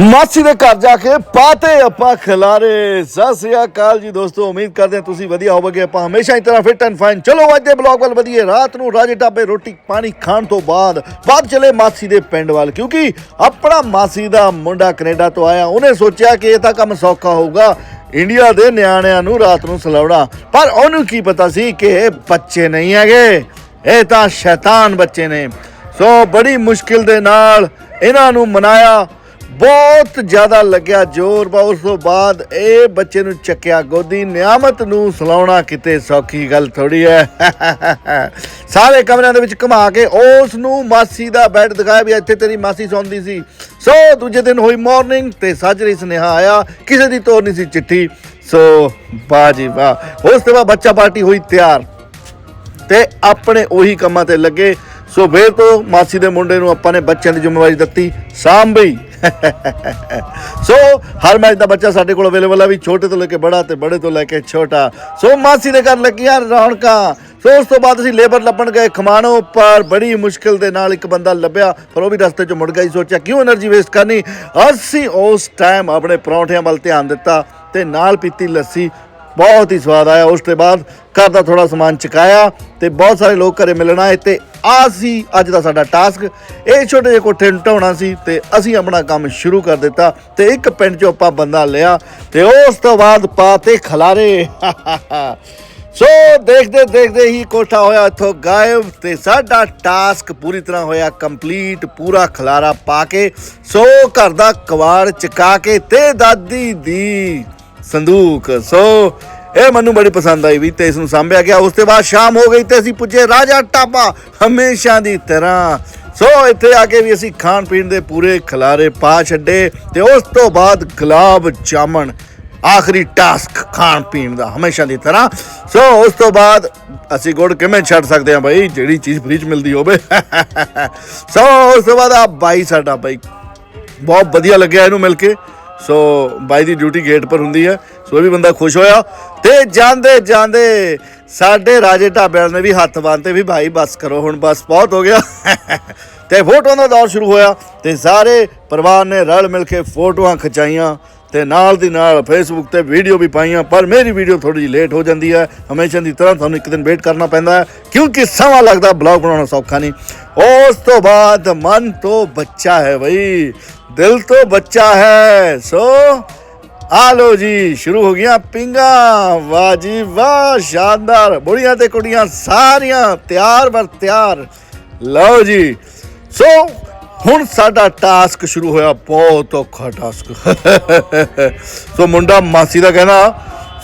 ਮਾਸੀ ਦੇ ਘਰ ਜਾ ਕੇ ਪਾਤੇ ਆਪਾਂ ਖਿਲਾਰੇ। ਸਤਿ ਸ੍ਰੀ ਅਕਾਲ ਜੀ ਦੋਸਤੋ, ਉਮੀਦ ਕਰਦੇ ਹਾਂ ਤੁਸੀਂ ਵਧੀਆ ਹੋਵੋਗੇ। ਆਪਾਂ ਹਮੇਸ਼ਾ ਹੀ ਤਰ੍ਹਾਂ ਫਿਟ ਐਂਡ ਫਾਈਨ ਚਲੋ ਅੱਜ ਦੇ ਬਲੌਗ ਵੱਲ ਵਧੀਏ। ਰਾਤ ਨੂੰ ਰਾਜੇ ਢਾਬੇ ਰੋਟੀ ਪਾਣੀ ਖਾਣ ਤੋਂ ਬਾਅਦ ਬਾਅਦ ਚਲੇ ਮਾਸੀ ਦੇ ਪਿੰਡ ਵੱਲ। ਕਿਉਂਕਿ ਆਪਣਾ ਮਾਸੀ ਦਾ ਮੁੰਡਾ ਕੈਨੇਡਾ ਤੋਂ ਆਇਆ। ਉਹਨੇ ਸੋਚਿਆ ਕਿ ਇਹ ਤਾਂ ਕੰਮ ਸੌਖਾ ਹੋਊਗਾ। ਇੰਡੀਆ ਦੇ ਨਿਆਣਿਆਂ ਨੂੰ ਰਾਤ ਨੂੰ ਸਲਾਉਣਾ। ਪਰ ਉਹਨੂੰ ਕੀ ਪਤਾ ਸੀ ਕਿ ਇਹ ਬੱਚੇ ਨਹੀਂ ਹੈਗੇ। ਇਹ ਤਾਂ ਸ਼ੈਤਾਨ ਬੱਚੇ ਨੇ। ਸੋ ਬੜੀ ਮੁਸ਼ਕਿਲ ਦੇ ਨਾਲ ਇਹਨਾਂ ਨੂੰ ਮਨਾਇਆ। ਬਹੁਤ ਜ਼ਿਆਦਾ ਲੱਗਿਆ ਜ਼ੋਰ, ਬਾ ਉਸ ਤੋਂ ਬਾਅਦ ਇਹ ਬੱਚੇ ਨੂੰ ਚੱਕਿਆ ਗੋਦੀ। ਨਿਆਮਤ ਨੂੰ ਸਲਾਉਣਾ ਕਿਤੇ ਸੌਖੀ ਗੱਲ ਥੋੜੀ ਹੈ। ਸਾਰੇ ਕਮਰਿਆਂ ਦੇ ਵਿੱਚ ਘੁਮਾ ਕੇ ਉਸ ਨੂੰ ਮਾਸੀ ਦਾ ਬੈੱਡ ਦਿਖਾਇਆ ਵੀ ਇੱਥੇ ਤੇਰੀ ਮਾਸੀ ਸੌਂਦੀ ਸੀ। ਸੋ ਦੂਜੇ ਦਿਨ ਹੋਈ ਮਾਰਨਿੰਗ ਤੇ ਸਾਜਰੀ ਸੁਨੇਹਾ ਆਇਆ, ਕਿਸੇ ਦੀ ਤੋਰ ਨਹੀਂ ਸੀ ਚਿੱਠੀ। ਸੋ ਬਾਜੀ ਵਾਹ। ਉਸ ਤੋਂ ਬਾਅਦ ਬੱਚਾ ਪਾਰਟੀ ਹੋਈ ਤਿਆਰ ਤੇ ਆਪਣੇ ਉਹੀ ਕੰਮਾਂ ਤੇ ਲੱਗੇ। ਸੋ ਫੇਰ ਤੋਂ ਮਾਸੀ ਦੇ ਮੁੰਡੇ ਨੂੰ ਆਪਾਂ ਨੇ ਬੱਚਿਆਂ ਦੀ ਜ਼ਿੰਮੇਵਾਰੀ ਦਿੱਤੀ ਸਾਂਭਈ ਸੋ ਹਰ ਮੈਚ ਦਾ ਬੱਚਾ ਸਾਡੇ ਕੋਲ ਅਵੇਲੇਬਲ ਆ ਵੀ ਛੋਟੇ ਤੋਂ ਲੈ ਕੇ ਬੜਾ ਤੇ ਬੜੇ ਤੋਂ ਲੈ ਕੇ ਛੋਟਾ। ਸੋ ਮਾਸੀ ਦੇ ਘਰ ਯਾਰ ਰੌਣਕਾਂ। ਸੋ ਉਸ ਤੋਂ ਬਾਅਦ ਅਸੀਂ ਲੇਬਰ ਲੱਭਣ ਗਏ ਖਮਾਣੋ ਪਰ ਬੜੀ ਮੁਸ਼ਕਿਲ ਦੇ ਨਾਲ ਇੱਕ ਬੰਦਾ ਲੱਭਿਆ, ਪਰ ਉਹ ਵੀ ਰਸਤੇ 'ਚ ਮੁੜ ਗਿਆ ਹੀ ਸੋਚਿਆ ਕਿਉਂ એનર્ਜੀ ਵੇਸਟ ਕਰਨੀ? ਅਸੀਂ ਉਸ ਟਾਈਮ ਆਪਣੇ ਪਰੌਂਠਿਆਂ ਵੱਲ ਧਿਆਨ ਦਿੱਤਾ ਤੇ ਨਾਲ ਪੀਤੀ ਲੱਸੀ। ਬਹੁਤ ਹੀ ਸਵਾਦ ਆਇਆ। ਉਸ ਤੋਂ ਬਾਅਦ ਘਰ ਦਾ ਥੋੜਾ ਸਮਾਨ ਚਕਾਇਆ ਤੇ ਬਹੁਤ ਸਾਰੇ ਲੋਕ ਘਰੇ ਮਿਲਣ ਆਏ ਤੇ ਆ ਸੀ ਅੱਜ ਦਾ ਸਾਡਾ ਟਾਸਕ। ਇਹ ਛੋਟੇ ਜਿਹੇ ਕੋਠੇ ਨੂੰ ਢਾਉਣਾ ਸੀ ਤੇ ਅਸੀਂ ਆਪਣਾ ਕੰਮ ਸ਼ੁਰੂ ਕਰ ਦਿੱਤਾ ਤੇ ਇੱਕ ਪਿੰਡ ਚੋਂ ਆਪਾਂ ਬੰਦਾ ਲਿਆ ਤੇ ਉਸ ਤੋਂ ਬਾਅਦ ਪਾਤੇ ਖਲਾਰੇ। ਸੋ ਦੇਖਦੇ ਦੇਖਦੇ ਹੀ ਕੋਠਾ ਹੋਇਆ ਇੱਥੋਂ ਗਾਇਬ ਤੇ ਸਾਡਾ ਟਾਸਕ ਪੂਰੀ ਤਰ੍ਹਾਂ ਹੋਇਆ ਕੰਪਲੀਟ, ਪੂਰਾ ਖਲਾਰਾ ਪਾ ਕੇ, ਸੋ ਘਰ ਦਾ ਕਵਾੜ ਚਕਾ ਕੇ ਤੇ ਦਾਦੀ ਦੀ ਸੰਦੂਕ। ਸੋ ਇਹ ਮੈਨੂੰ ਬੜੀ ਪਸੰਦ ਆਈ ਵੀ ਤੇ ਇਸ ਨੂੰ ਸਾਂਭਿਆ ਗਿਆ। ਉਸ ਤੋਂ ਬਾਅਦ ਸ਼ਾਮ ਹੋ ਗਈ ਤੇ ਅਸੀਂ ਪੁੱਜੇ ਰਾਜਾ ਟਾਪਾ ਹਮੇਸ਼ਾ ਦੀ ਤਰ੍ਹਾਂ। ਸੋ ਇੱਥੇ ਆ ਕੇ ਵੀ ਅਸੀਂ ਖਾਣ ਪੀਣ ਦੇ ਪੂਰੇ ਖਿਲਾਰੇ ਪਾ ਛੱਡੇ ਤੇ ਉਸ ਤੋਂ ਬਾਅਦ ਗੁਲਾਬ ਜਾਮਣ, ਆਖਰੀ ਟਾਸਕ ਖਾਣ ਪੀਣ ਦਾ ਹਮੇਸ਼ਾ ਦੀ ਤਰ੍ਹਾਂ। ਸੋ ਉਸ ਤੋਂ ਬਾਅਦ ਅਸੀਂ ਗੁੜ ਕਿਵੇਂ ਛੱਡ ਸਕਦੇ ਹਾਂ ਬਾਈ? ਜਿਹੜੀ ਚੀਜ਼ ਫ੍ਰੀ ਚ ਮਿਲਦੀ ਹੋਵੇ। ਸੋ ਉਸ ਤੋਂ ਬਾਅਦ ਆ ਬਾਈ ਸਾਡਾ ਬਾਈ, ਬਹੁਤ ਵਧੀਆ ਲੱਗਿਆ ਇਹਨੂੰ ਮਿਲ ਕੇ। ਸੋ ਬਾਈ ਦੀ ਡਿਊਟੀ ਗੇਟ ਪਰ ਹੁੰਦੀ ਹੈ। ਸੋ ਇਹ ਵੀ ਬੰਦਾ ਖੁਸ਼ ਹੋਇਆ ਤੇ ਜਾਂਦੇ ਜਾਂਦੇ ਸਾਡੇ ਰਾਜੇ ਢਾਬਿਆਂ ਨੇ ਵੀ ਹੱਥ ਬੰਨ੍ਹਤੇ ਵੀ ਭਾਈ ਬਸ ਕਰੋ, ਹੁਣ ਬਸ ਬਹੁਤ ਹੋ ਗਿਆ। ਤੇ ਫੋਟੋਆਂ ਦਾ ਦੌਰ ਸ਼ੁਰੂ ਹੋਇਆ ਤੇ ਸਾਰੇ ਪਰਿਵਾਰ ਨੇ ਰਲ ਮਿਲ ਕੇ ਫੋਟੋਆਂ ਖਿਚਾਈਆਂ। ਤੇ ਨਾਲ ਦੀ ਨਾਲ ਫੇਸਬੁੱਕ ਤੇ ਵੀਡੀਓ ਵੀ ਪਾਈਆਂ, ਪਰ ਮੇਰੀ ਵੀਡੀਓ ਥੋੜੀ ਜਿਹੀ ਲੇਟ ਹੋ ਜਾਂਦੀ ਹੈ। ਹਮੇਸ਼ਾ ਦੀ ਤਰ੍ਹਾਂ ਤੁਹਾਨੂੰ ਇੱਕ ਦਿਨ ਵੇਟ ਕਰਨਾ ਪੈਂਦਾ ਹੈ, ਕਿਉਂਕਿ ਸਮਾਂ ਲੱਗਦਾ ਬਲੌਗ ਬਣਾਉਣਾ ਸੌਖਾ ਨਹੀਂ। ਉਸ ਤੋਂ ਬਾਅਦ ਮਨ ਤੋਂ ਬੱਚਾ ਹੈ ਬਈ, ਦਿਲ ਤੋਂ ਬੱਚਾ ਹੈ। ਸੋ ਆ ਲੋ ਜੀ, ਸ਼ੁਰੂ ਹੋ ਗਈਆਂ ਪਿੰਗਾ, ਵਾਹ ਜੀ ਵਾਹ, ਸ਼ਾਨਦਾਰ। ਬੁੜੀਆਂ ਤੇ ਕੁੜੀਆਂ ਸਾਰੀਆਂ ਤਿਆਰ ਬਰ ਤਿਆਰ। ਲਓ ਜੀ। ਸੋ ਹੁਣ ਸਾਡਾ ਟਾਸਕ ਸ਼ੁਰੂ ਹੋਇਆ, ਬਹੁਤ ਔਖਾ ਟਾਸਕ ਸੋ ਮੁੰਡਾ ਮਾਸੀ ਦਾ ਕਹਿਣਾ,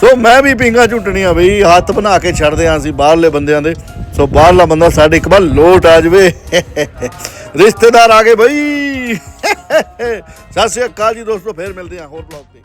ਸੋ ਮੈਂ ਵੀ ਪਿੰਗਾ ਝੁੱਟਣੀਆਂ ਬਈ, ਹੱਥ ਬਣਾ ਕੇ ਛੱਡਦੇ ਆਂ ਅਸੀਂ ਬਾਹਰਲੇ ਬੰਦਿਆਂ ਦੇ। ਸੋ ਬਾਹਰਲਾ ਬੰਦਾ ਸਾਡੇ ਇੱਕ ਵਾਰ ਲੋਟ ਆ ਜਾਵੇ। ਰਿਸ਼ਤੇਦਾਰ ਆ ਗਏ ਬਈ। ਸਤਿ ਸ਼੍ਰੀ ਅਕਾਲ ਜੀ ਦੋਸਤੋ, ਫੇਰ ਮਿਲਦੇ ਆਂ ਹੋਰ ਬਲੌਗ ਤੇ।